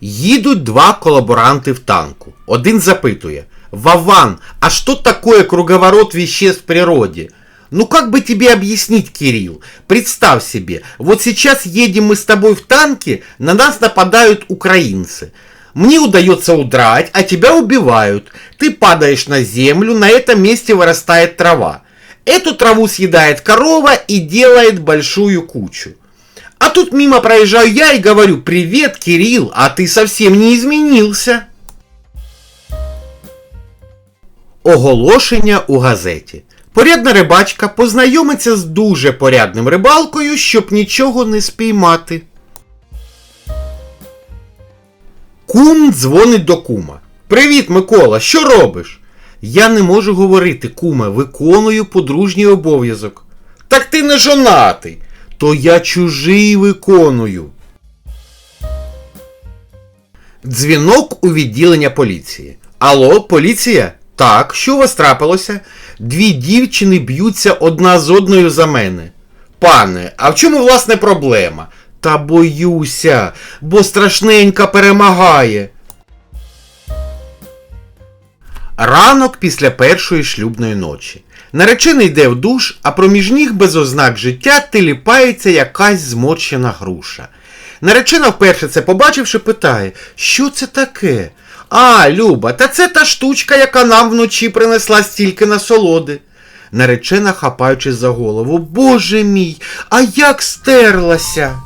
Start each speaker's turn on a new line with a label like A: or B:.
A: Їдуть два колаборанти в танку. Один запитує: Вован, а что такое круговорот веществ в природе? Ну как бы тебе объяснить, Кирилл? Представь себе, вот сейчас едем мы с тобой в танке, на нас нападают украинцы. Мне удается удрать, а тебя убивают. Ты падаешь на землю, на этом месте вырастает трава. Эту траву съедает корова и делает большую кучу. А тут мимо проезжаю я и говорю, привет, Кирилл, а ты совсем не изменился. Оголошення у газеті. Порядна рибачка познайомиться з дуже порядним рибалкою, щоб нічого не спіймати. Кум дзвонить до кума. Привіт, Микола, що робиш? Я не можу говорити, куме, виконую подружній обов'язок. Так ти не жонатий. То я чужий виконую. Дзвінок у відділення поліції. Алло, поліція? Так, що у вас трапилося? Дві дівчини б'ються одна з одною за мене. Пане, а в чому власне проблема? Та боюся, бо страшненька перемагає. Ранок після першої шлюбної ночі. Наречений йде в душ, а проміж ніг без ознак життя теліпається якась зморщена груша. Наречена вперше це побачивши, питає, що це таке? А, Люба, та це та штучка, яка нам вночі принесла стільки насолоди. Наречена, хапаючись за голову, Боже мій, а як стерлася.